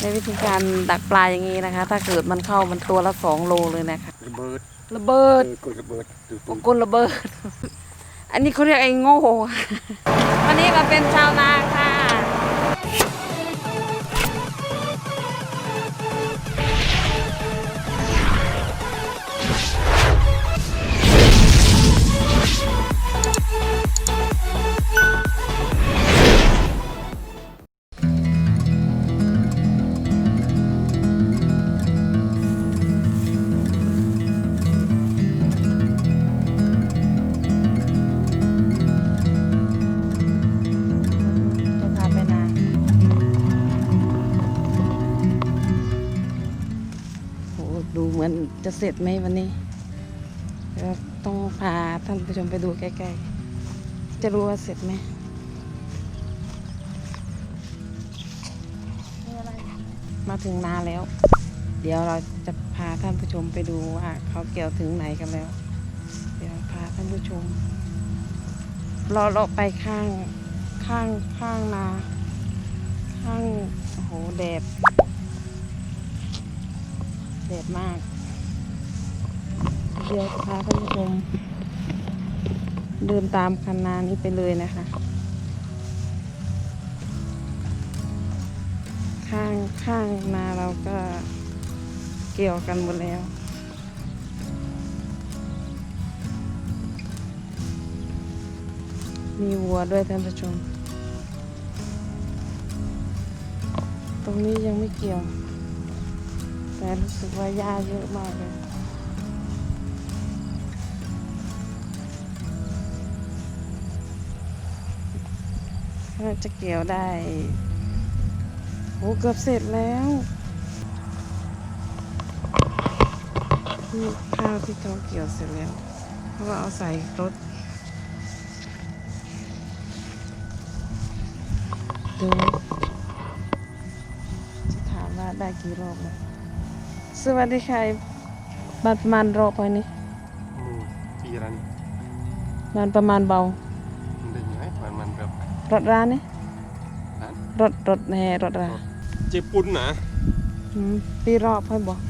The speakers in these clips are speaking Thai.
ในวิธีการดักปลาอย่างนี้นะคะ ถ้าเกิดมันเข้ามันตัวละสองโลเลยนะคะระเบิดระเบิดเออกดระเบิดดูโอ้กลระเบิด อันนี้เขาเรียกไอ้โง่วันนี้มาเป็นชาวนาค่ะจะ มือนจะเสร็จไหมวันนี้เดี๋ยวต้องพาท่านผู้ชมไปดูใกล้ๆ จะรู้ว่าเสร็จไหมมาถึงนาแล้ว เดี๋ยวเราจะพาท่านผู้ชมไปดูว่าเขาเกี่ยวถึงไหนกันแล้ว เดี๋ยวพาท่านผู้ชมเราเราไปข้างข้างข้างนา ข้างโหแดดแดดมาก เดียวจะพาท่านผู้ชมเดินตามคันนานี้ไปเลยนะคะ ข้างข้างนาเราก็เกี่ยวกันหมดแล้วมีวัวด้วยท่านผู้ชม ตรงนี้ยังไม่เกี่ยว แต่รู้สึกว่าหญ้าเยอะมากเลย น่าจะเกี่ยวได้โอ้เกือบเสร็จแล้วนี่ข้าวที่เขาเกี่ยวเสร็จแล้วเขาก็เอาใส่รถดูจะถามว่าได้กี่รอบแล้วสวัสดีค่ะบันประมาณรอบไปนี่อืมปีละนี่บันประมาณเบา มันได้ยังไงมันมันแบบ รถร้านนี่ร้านรถรถแห่รถราเจ็บปุ่นนะอืมปีรอบให้บอก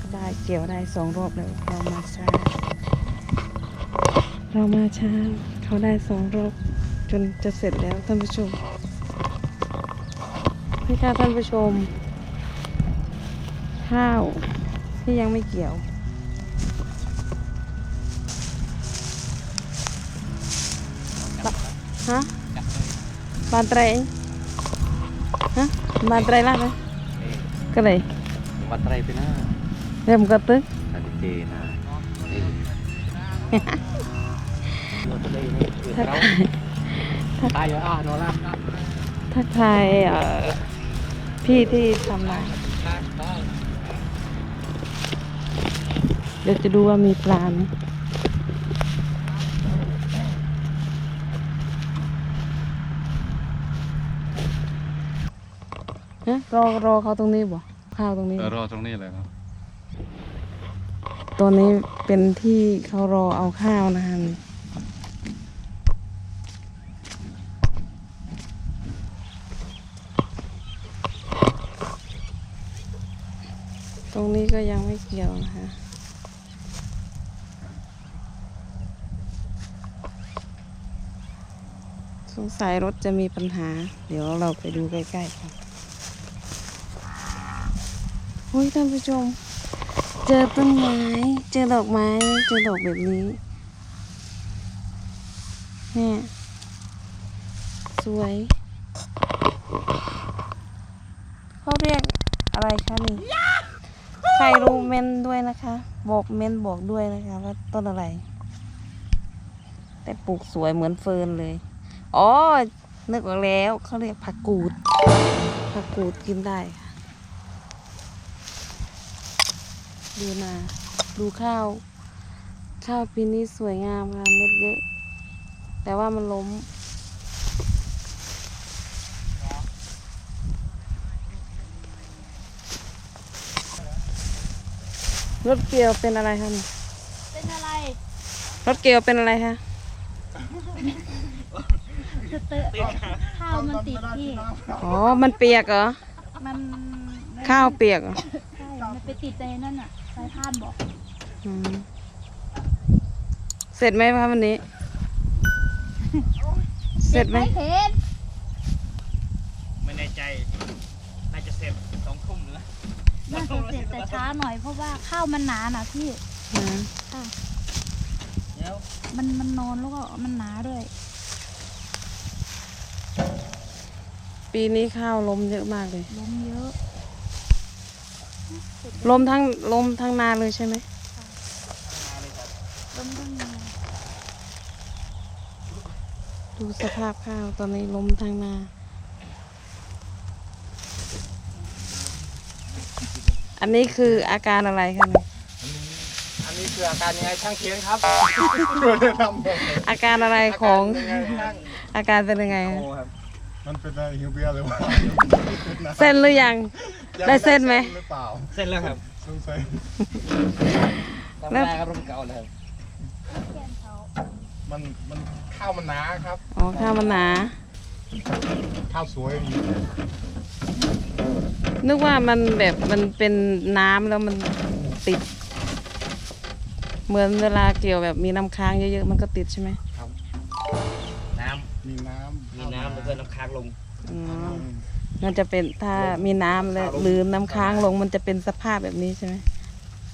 ก็ได้เกี่ยวได้สองรอบแล้วเรามาช้า เรามาช้าเขาได้สองรอบจนจะเสร็จแล้วท่านผู้ชมนี่ค่ะท่านผู้ชม ข้าวที่ยังไม่เกี่ยว บานไตรเองฮะบานไตรล่ะไหมก็เลยวัดไรไปนะเริ่มกระตึกตาดิเจนะเราจะได้เเราตายอยู่อะโนล่าทักทายเอ่อพี่ที่ทำนาเดี๋ยวจะดูว่ามีปลาไหม รอรอเขาตรงนี้บ่ข้าวตรงนี้ เอบ่อรอตรงนี้เลยครับ ตัวนี้เป็นที่เขารอเอาข้าวนะคะนี่ตรงนี้ก็ยังไม่เกี่ยวนะคะสงสัยรถจะมีปัญหา เดี๋ยวเราไปดูใกล้ๆกัน โอ้ยท่านผู้ชม เจอต้นไม้ เจอดอกไม้ เจอดอกแบบนี้ เนี่ย สวยเขาเรียกอะไรคะนี่ ใครรู้เมนด้วยนะคะ บอกเมนบอกด้วยนะคะว่าต้นอะไร แต่ปลูกสวยเหมือนเฟิร์นเลย อ๋อ นึกออกแล้วเขาเรียกผักกูดผักกูดกินได้ค่ะ ดูนาดูข้าว ข้าวปีนี้สวยงามค่ะเม็ดเยอะแต่ว่ามันล้ม รถเกี่ยวเป็นอะไรคะนี่เป็นอะไร รถเกี่ยวเป็นอะไรคะสเตอร์ข้าวมันติดพี่ อ๋อ มันเปียกเหรอ มัน ข้าวเปียกเหรอ ใช่ มันไปติดใจนั่นอะ สายพานบอกอืมเสร็จไหมคะวันนี้ เสร็จไหมไม่เห็นไม่แน่ใจ น่าจะเสร็จสองทุ่มหรือน่าจะเสร็จแต่ช้าหน่อยเพราะว่าข้าวมันหนาน่ะพี่อืมค่ะ เดี๋ยวมันมันนอนแล้วก็มันหนาด้วย ปีนี้ข้าวลมเยอะมากเลยลมเยอะ ลมทั้งลมทั้งนาเลยใช่ไหมมาเลยครับลมต้องมีดูสภาพข้าวตอนนี้ลมทั้งนาอันนี้คืออาการอะไรคะเนี่ยอันนี้คืออาการยังไงช่างเขียนครับช่วยแนะนำหน่อยอาการอะไรของยังไงช่างอาการเป็นยังไงโอ้คะครับ มันเป็นอะไรหิวเบียร์หรือเปล่าเส้นหรือยัง ได้เส้นไหมหรือเปล่าเสร็จแล้วครับสงสัยทำได้ครับรุ่นเก่าเลยครับมันมันข้าวมันหนาครับ อ๋อข้าวมันหนา ข้าวสวยดีนึกว่ามันแบบมันเป็นน้ำแล้วมันติด เหมือนเวลาเกี่ยวแบบมีน้ำค้างเยอะๆ มันก็ติดใช่ไหมน้ มีน้ำำมีน้ำแล้วก็น้ำค้างลงอ๋อมันจะเป็นถ้ามีน้ำแล้วหรือน้ำค้างลงมันจะเป็นสภาพแบบนี้ใช่ไหม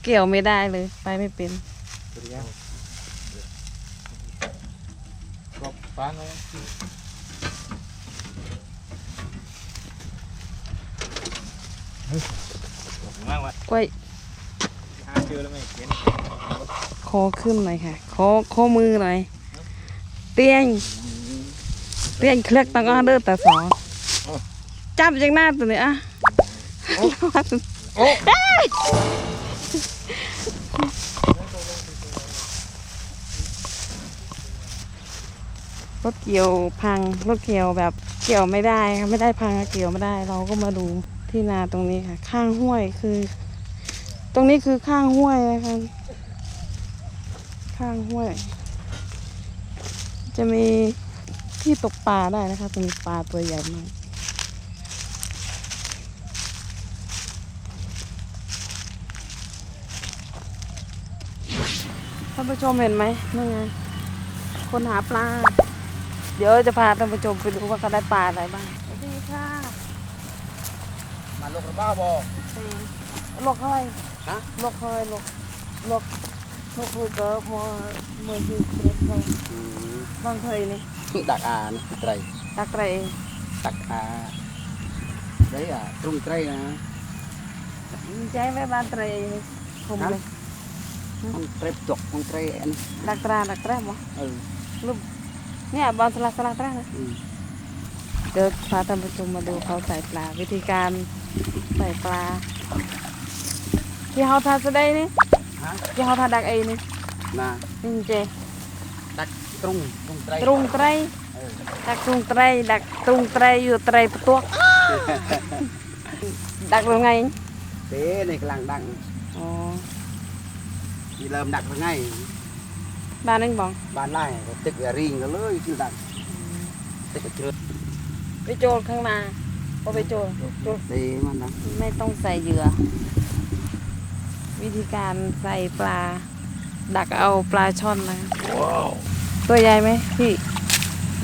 เกี่ยวไม่ได้เลย ไปไม่เป็นสุดยอดกรอบฟ้าเนาะมากวะกล้วยหาเจอแล้วไม่เขียนคอขึ้นหน่อยค่ะคอคอมือหน่อย เตียง เตียงเคลือกตังอ้อเด้อแต่สองจับจากหน้าตัวนี้อะรถเกี่ยวพังรถเกี่ยวแบบเกี่ยวไม่ได้ค่ะไม่ได้พังเกี่ยวไม่ได้ เราก็มาดูที่นาตรงนี้ค่ะ ข้างห้วยคือ ตรงนี้คือข้างห้วยนะคะข้างห้วย จะมี ที่ตกปลาได้นะคะจะมีปลาตัวใหญ่มากท่านผู้ชมเห็นไหมนั่นไงคนหาปลา เดี๋ยวจะพาท่านผู้ชมไปดูว่าเขาได้ปลาอะไรบ้างสวัสดีค่ะมาลกระบ้าบอลกเฮ้ยฮะลกเฮ้ยลกลกลกคือก็มอมือคือเกรดเลยบางเคยนี่ ดักอานะไตรตักไรเองดักอา đấy à trung tray nè ใจไว้บ้านไตรเองผมเลย con tray chọc con tray anh ดักตราดักตราบ่ ừ ลูกเนี่ยบอลสลักสลักตรานะ ừ เดี๋ยวพาท่านผู้ชมมาดูเขาใส่ปลา วิธีการใส่ปลา ที่เขาทาสได้นี่ hả ที่เขาทาดักเองนี่ nè นี่เจ đặt trung trung tray ตรุงไตร ừ ดักตรุงไตรดักตรุงไตรอยู่ไตรประตัวดักยังไง thế này cái làng đặng อ๋อ đi lơm đặt vào ngay บ้านนึงบอก bán lại rồi tích ở riêng nó lưới chưa đặt tích ở trước ไปโจรข้างหน้าพอไปโจรโจร đi mà nó ไม่ต้องใส่เหยื่อ วิธีการใส่ปลา ดักเอาปลาช่อนนะคะ ตัวใหญ่ไหมพี่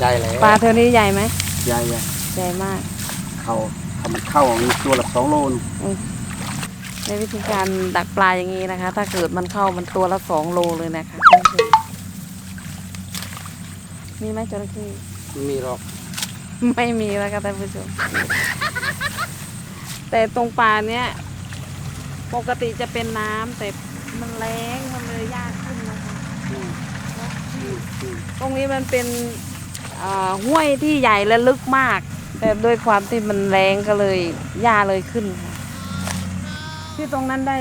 dài lẻ ปลาเท่านี้ใหญ่ไหม dài dài ใหญ่มาก khâu khâu มันเข้ามีตัวละสองโลนในวิธีการดักปลาอย่างนี้นะคะ ถ้าเกิดมันเข้ามันตัวละสองโลเลยนะคะมีไหมจระเข้มีหรอก ไม่มีแล้วค่ะท่านผู้ชม แต่ตรงป่าเนี้ย ปกติจะเป็นน้ำแต่มันแรงมันเลยยากขึ้นนะคะ อืมอืมอืม ตรงนี้มันเป็นเอ่อห้วยที่ใหญ่และลึกมาก แต่ด้วยความที่มันแรงก็เลยหญ้าเลยขึ้นค่ะที่ตรงนั้นได้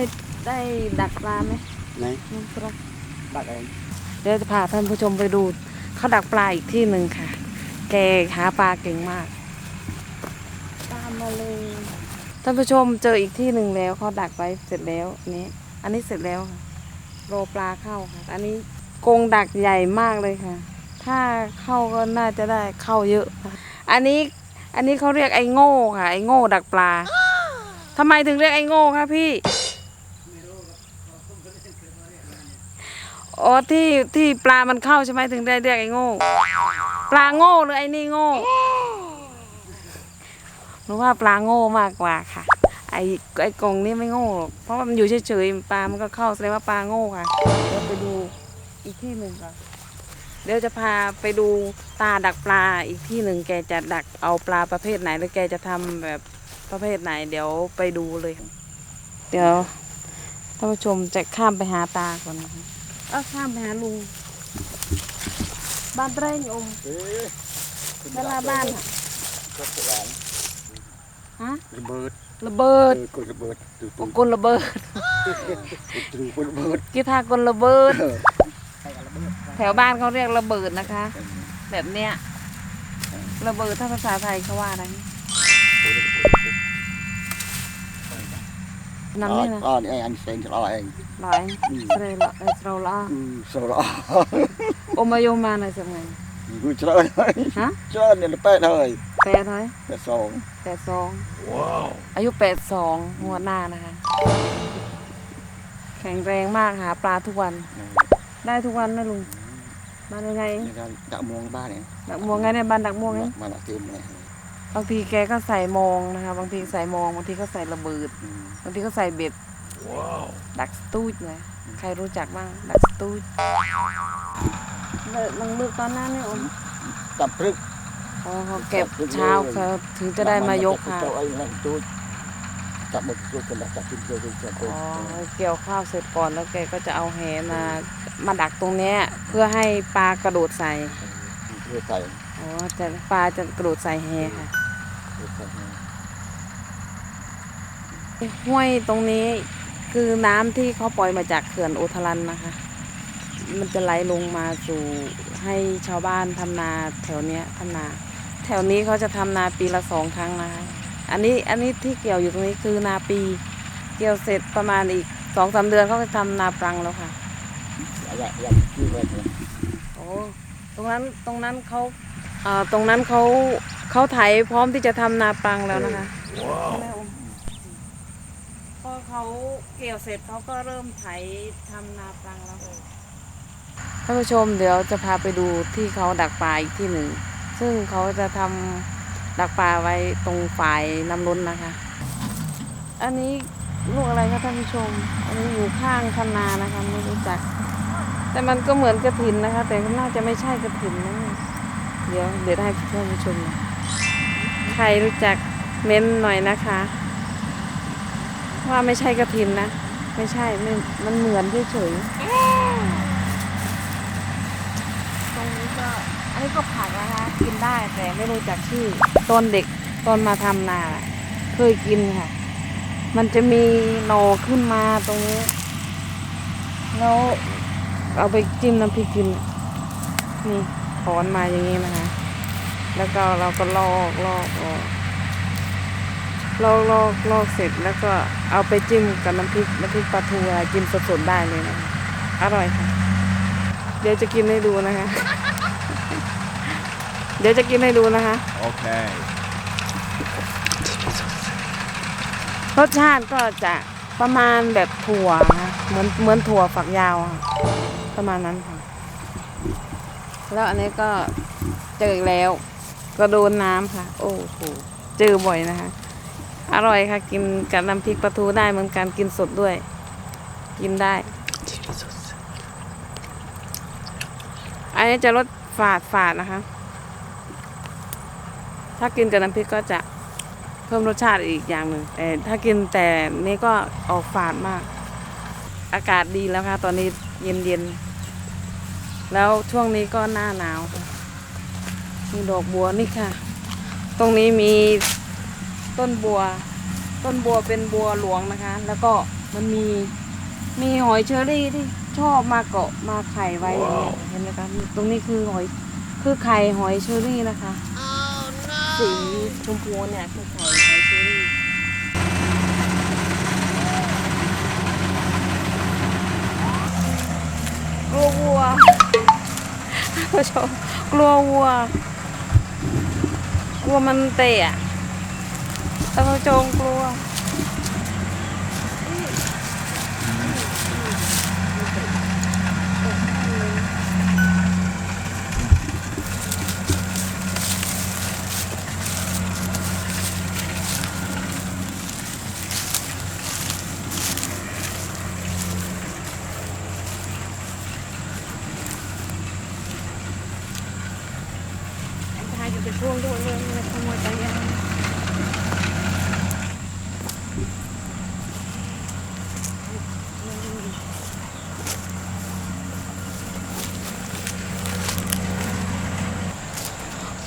ได้ดักปลาไหมไหนน้องตรงดักเองเดี๋ยวจะพาท่านผู้ชมไปดูเขาดักปลาอีกที่หนึ่งค่ะ แกหาปลาเก่งมาก ตามมาเลยท่านผู้ชมเจออีกที่หนึ่งแล้วเขาดักไว้เสร็จแล้วอันนี้ อันนี้เสร็จแล้วค่ะรอปลาเข้าค่ะ อันนี้ กงดักใหญ่มากเลยค่ะ ถ้าเข้าก็น่าจะได้เข้าเยอะ อันนี้อันนี้เขาเรียกไอ้โง่ค่ะ ไอ้โง่ดักปลาทำไมถึงเรียกไอ้โง่คะพี่อ๋อที่ที่ปลามันเข้าใช่ไหมถึงได้เรียกไอ้โง่ ปลาโง่หรือไอ้นี่โง่หนูว่าปลาโง่มากกว่าค่ะ ไอ้ไอ้กรงนี่ไม่โง่หรอกเพราะมันอยู่เฉยๆปลามันก็เข้าแสดงว่าปลาโง่ค่ะเดี๋ยวไปดู อีกที่หนึ่งก่อนเดี๋ยวจะพาไปดูตาดักปลาอีกที่หนึ่งแกจะดักเอาปลาประเภทไหนหรือแกจะทำแบบประเภทไหน เดี๋ยวไปดูเลย เดี๋ยวท่านผู้ชมจะข้ามไปหาตาก่อนนะคะเออข้ามไปหาลุงบ้านไร่ยมเอ๊ะเวลาบ้านอะก็สว่างฮะระเบิดระเบิดเออกดระเบิดตื่นโอ้กลระเบิดตื่นกดระเบิดกีตาร์กลระเบิดแถ วบ้านเขาเรียกระเบิดนะคะ แบบเนี้ยระเบิดถ้าภาษาไทยเขาว่าอะไรนำนี่นะอ๋อนี่ไอ้อันเซนเราเองร้อยเสรละเออเราละอืมสระโอมาโยมาหน่อยสักหน่อยกูเจริญเลยฮะเจริญเนี่ยแปดเลยแปดเท่าไหร่แปดสองแปดสองอายุแปดสองหัวหน้านะคะ แข็งแรงมากหาปลาทุกวัน ได้ทุกวันนะลุง มายังไงนี่ก็ดักมองบ้านเนี่ยดักม่วงไงในบ้านดักม่วงไงมาดักเต็มเลยบางทีแกก็ใส่มองนะคะ บางทีใส่มอง บางทีก็ใส่ระเบิด อืมบางทีก็ใส่เบ็ด ดักสตูดนะใครรู้จักบ้าง ดักสตูดเลิกลังเลิกตอนนั้นเนี่ยอมตับพรึกอ๋อเขาเก็บเช้าเขาถึงจะได้มายกค่ะ เจ้าไอ้นั่นตูดจับหมดตัวกันจับขึ้นตัวขึ้นตัวอ๋อเกี่ยวข้าวเสร็จก่อนแล้วแกก็จะเอาแหมา มาดักตรงเนี้ยเพื่อให้ปลากระโดดใส่เพื่อใส่อ๋อจะปลาจะกระโดดใส่แหค่ะ เพื่อใส่ห้วยตรงนี้คือน้ำที่เขาปล่อยมาจากเขื่อนโอทลันนะคะ มันจะไหลลงมาสู่ให้ชาวบ้านทำนาแถวเนี้ยทำนา แถวนี้เขาจะทำนาปีละสองครั้งนะคะ อันนี้อันนี้ที่เกี่ยวอยู่ตรงนี้คือนาปี เกี่ยวเสร็จประมาณอีกสองสามเดือนเขาก็ทำนาปรังแล้วค่ะ อยากอยากคือไว้เลยโอ้ตรงนั้นตรงนั้นเขาอ่าตรงนั้นเขาเขาไถพร้อมที่จะทำนาปรังแล้วนะคะพอเขาเกี่ยวเสร็จเขาก็เริ่มไถทำนาปรังแล้วท่านผู้ชมเดี๋ยวจะพาไปดูที่เขาดักปลาอีกที่หนึ่ง ซึ่งเขาจะทำดักปลาไว้ตรงฝ่ายน้ำล้นนะคะ อันนี้ ลูกอะไรคะท่านผู้ชม อันนี้อยู่ข้างคันนานะคะไม่รู้จัก แต่มันก็เหมือนกระถินนะคะ แต่น่าจะไม่ใช่กระถินนะเดี๋ยวเดี๋ยวให้ท่านผู้ชมหน่อยใครรู้จักเม้นหน่อยนะคะ ว่าไม่ใช่กระถินนะ ไม่ใช่ไม่มันเหมือนเฉยๆตรงนี้ก็อันนี้ก็ผักนะคะกินได้แต่ไม่รู้จักชื่อตอนเด็กตอนมาทำนาน่ะเคยกินค่ะ มันจะมีหนอขึ้นมาตรงนี้ แล้วเอาไปจิ้มน้ำพริกกิน นี่ถอนมาอย่างนี้นะคะ แล้วก็เราก็ลอกลอกออกลอกลอกลอกเสร็จแล้วก็เอาไปจิ้มกับน้ำพริกน้ำพริกปลาทูอะไรกินสดๆได้เลยนะคะอร่อยค่ะ เดี๋ยวจะกินให้ดูนะคะ เดี๋ยวจะกินให้ดูนะคะ โอเค รสชาติก็จะประมาณแบบถั่วนะเหมือนเหมือนถั่วฝักยาวอะประมาณนั้นค่ะ แล้วอันนี้ก็เจออีกแล้วก็โดนน้ำค่ะ โอ้โหเจอบ่อยนะคะ อร่อยค่ะ กินกับน้ำพริกปลาทูได้เหมือนกันกินสดด้วย กินได้อันนี้จะรสฝาดฝาดนะคะ ถ้ากินกับน้ำพริกก็จะ พิ่มรสชาติอีกอย่างหนึ่งแต่ถ้ากินแต่นี้ก็ออกฝาดมาก อากาศดีแล้วค่ะ ตอนนี้เย็นเย็นๆแล้วช่วงนี้ก็หน้าหนาวมีดอกบัวนี่ค่ะ ตรงนี้มีต้นบัว ต้นบัวเป็นบัวหลวงนะคะ แล้วก็มันมีมีหอยเชอรี่ที่ชอบมาเกาะมาไข่ไว้อย่างเงี้ยเห็นไหมคะตรงนี้คือหอยคือไข่หอยเชอรี่นะคะ สีชมพูเนี่ยคือไข่ไข่เชอรี่กลัววัวผู้ชมกลัววัว กลัวมันเตะอะท่านผู้ชมกลัว พาอยู่เป็นช่วงด้วยเลยเลยขโมยจักรยาน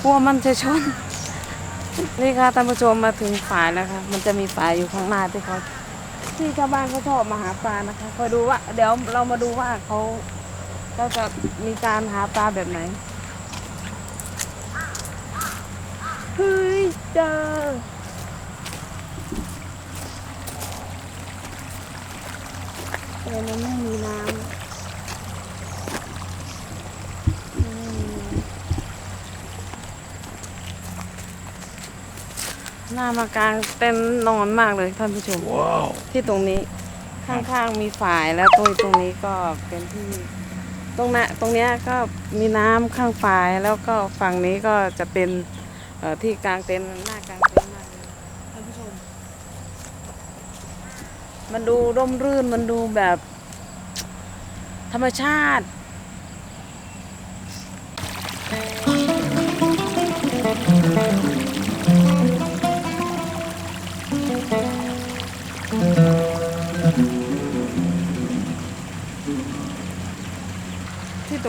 กลัว มันจะชน นี่ค่ะท่านผู้ชมมาถึงฝายแล้วค่ะมันจะมีฝายอยู่ข้างหน้าที่เขาที่ชาวบ้านเขาชอบมาหาปลานะคะคอยดูว่าเดี๋ยวเรามาดูว่าเขาเขาจะมีการหาปลาแบบไหนเฮ้ยเจอแต่มันไม่มีน้ำ หน้ามากลางเต็นท์นอนมากเลยท่านผู้ชมที่ตรงนี้ข้างๆมีฝายแล้วตรงตรงนี้ก็เป็นที่ตรงนั้นตรงเนี้ยก็มีน้ำข้างฝายแล้วก็ฝั่งนี้ก็จะเป็นเอ่อที่กลางเต็นท์หน้ากลางเต็นท์มากเลยท่านผู้ชม มันดูร่มรื่นมันดูแบบ ธรรมชาติที่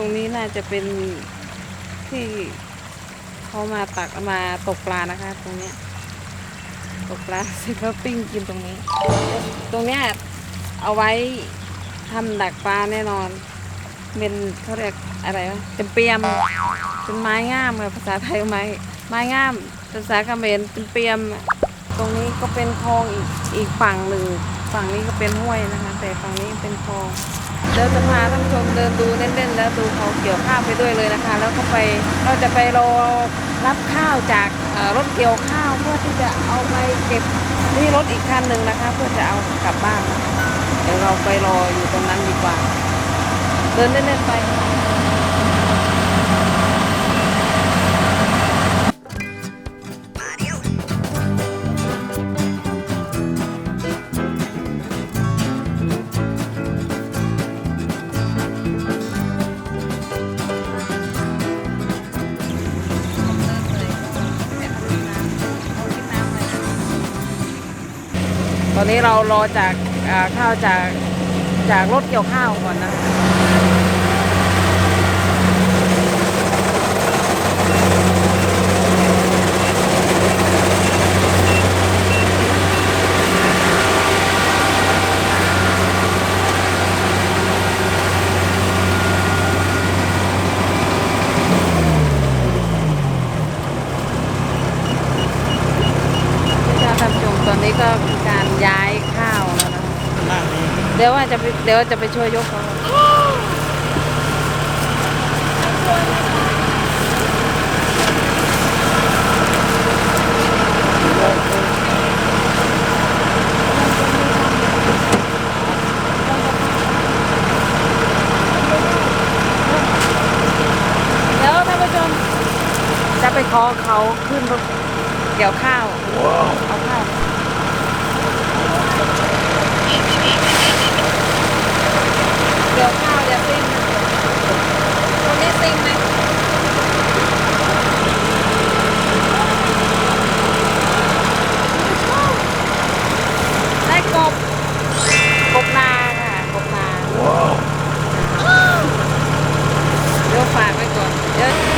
ตรงนี้น่าจะเป็นที่เขามาตักมาตกปลานะคะ ตรงเนี้ยตกปลาเสร็จแล้วปิ้งกินตรงนี้ ตรงเนี้ยเอาไว้ทำดักปลาแน่นอน เป็นเขาเรียกอะไรวะเป็นเปียมเป็นไม้งามอะภาษาไทยไม้ไม้งามภาษาเขมรเป็นเปียม ตรงนี้ก็เป็นคลองอีกอีกฝั่งหนึ่งฝั่งนี้ก็เป็นห้วยนะคะ แต่ฝั่งนี้เป็นคลอง เดินจะพาท่านชมเดินดูเล่นๆแล้วดูเขาเกี่ยวข้าวไปด้วยเลยนะคะ แล้วก็ไปเราจะไปรอรับข้าวจากรถเกี่ยวข้าวเพื่อที่จะเอาไปเก็บที่รถอีกคันหนึ่งนะคะ เพื่อจะเอากลับบ้านเดี๋ยวเราไปรออยู่ตรงนั้นดีกว่า เดินเล่นๆไป ตอนนี้เรารอจากข้าวจากจากรถเกี่ยวข้าวก่อนนะคะที่จะทำชมตอนนี้ก็คือการย้ายข้าวแล้วนะคะ หน้านี้ เดี๋ยวว่าจะไปเดี๋ยวจะไปช่วยยกเขาเดี๋ยวท่านผู้ชมจะไปขอเขาขึ้นรถเกี่ยวข้าวเอาข้าว เกี่ยวข้าวอย่าซิ่งนะตรงนี้ซิ่งไหมได้กบ กบนาค่ะ กบนาเดี๋ยวฝากไว้ก่อน เดี๋ยว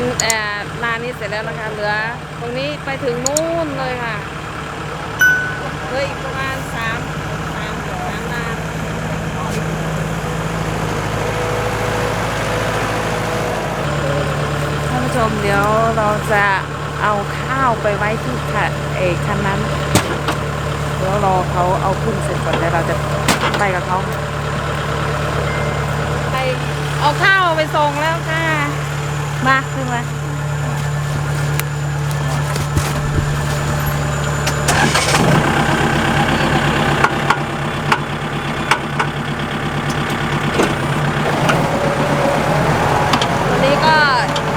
มันเอ่อนานี้เสร็จแล้วนะคะ เหลือ ตรงนี้ไปถึงนู่นเลยค่ะเหลืออีกประมาณสามสามสามนาท่านผู้ ชมเดี๋ยวเราจะเอาข้าวไปไว้ที่ค่ะเอกคันนั้นเดี๋ยวรอเขาเอาขึ้นเสร็จก่อนเดี๋ยวเราจะไปกับเขาไปเอาข้าวไปส่งแล้วค่ะ มาขึ้นมาวันนี้ก็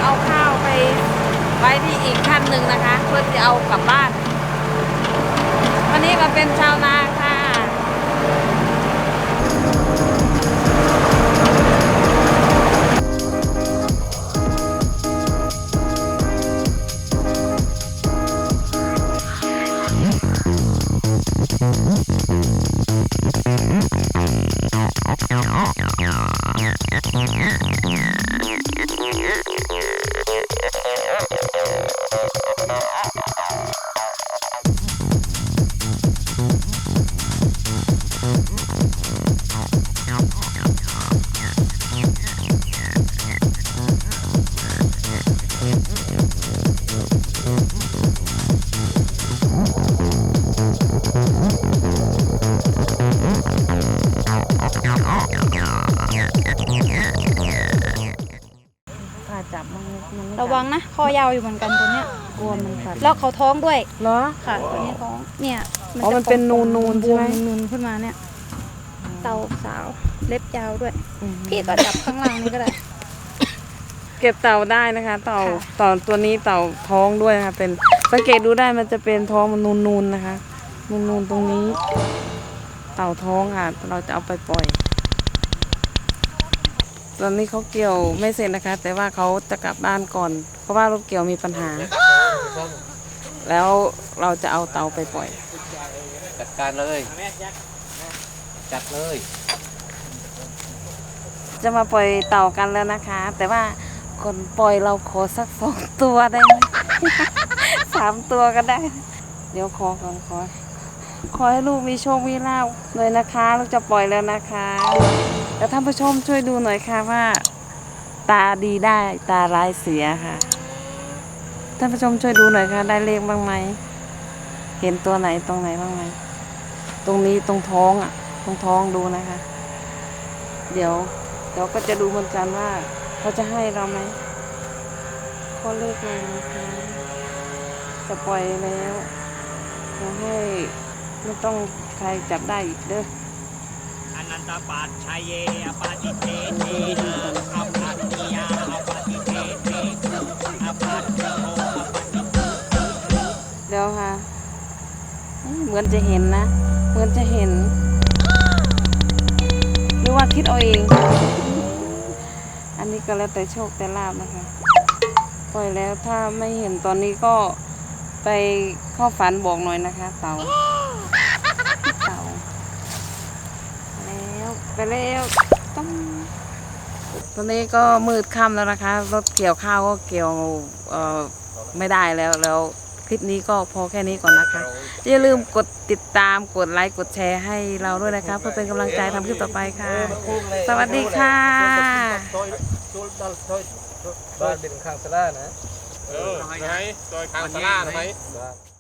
เอาข้าวไปไว้ที่อีกขั้ นะคะเพื่อจะเอากลับบ้าน วันนี้ก็เป็นชาวนาค่ะถ้ อยาวอยู่เหมือนกันตัวเนี้ยกลัวมันกัดแล้วเขาท้องด้วยเหรอ ค่ะตัวนี้ท้องเนี่ยอ๋อมันเป็นนูนๆใช่ไหมบวนูนๆขึ้นมาเนี่ย เตาสาวเล็บยาวด้วยอืมพี่ก็จับข้างล่างนี่ก็ได้ เก็บเต่าได้นะคะ เต่าค่ะ เต่าตัวนี้เต่าท้องด้วยนะคะเป็นสังเกตดูได้มันจะเป็นท้องมันนูนๆนะคะ นูนๆตรงนี้ เต่าท้องค่ะ เราจะเอาไปปล่อย ตอนนี้เขาเกี่ยวไม่เสร็จนะคะ แต่ว่าเขาจะกลับบ้านก่อน เพราะว่ารถเกี่ยวมีปัญหา แล้วเราจะเอาเต่าไปปล่อย จัดการเลย จัดเลย จะมาปล่อยเต่ากันแล้วนะคะ แต่ว่าคนปล่อยเราขอสักสองตัวได้ไหม สามตัวก็ได้ เดี๋ยวขอก่อนขอขอให้ลูกมีโชคมีลาภเลยนะคะ ลูกจะปล่อยแล้วนะคะ แล้วท่านผู้ชมช่วยดูหน่อยค่ะว่า ตาดีได้ตาร้ายเสียค่ะ ท่านผู้ชมช่วยดูหน่อยค่ะ ได้เลขบ้างไหม เห็นตัวไหนตรงไหนบ้างไหม ตรงนี้ตรงท้องอะ ตรงท้องดูนะคะ เดี๋ยวเดี๋ยวก็จะดูเหมือนกันว่า เขาจะให้เราไหมข้อเลขเลยนะคะจะปล่อยแล้วเราให้ไม่ต้องใครจับได้อีกเด้อ อนันตปัจชัยเยปาติเตเตนะอัปปัตติยาอปาติเตเตอปัตโออปัตติเดี๋ยวค่ะ เหมือนจะเห็นนะ เหมือนจะเห็น หรือว่าคิดเอาเอง อันนี้ก็แล้วแต่โชคแต่ลาบนะคะ ปล่อยแล้วถ้าไม่เห็นตอนนี้ก็ไปเข้าฝันบอกหน่อยนะคะ เต่า เต่า แล้ว ไปแล้วต้องตอนนี้ก็มืดค่ำแล้วนะคะ รถเกี่ยวข้าวก็เกี่ยวไม่ได้แล้วแล้วคลิปนี้ก็พอแค่นี้ก่อนนะคะ อย่าลืมกดติดตามกดไลค์กดแชร์ให้เราด้วยนะคะเพื่อเป็นกำลังใจทำคลิปต่อไปค่ะ สวัสดีค่ะบ้านเป็นข้างสลานะเออไหนซอยข้างสลาไหนบ้าน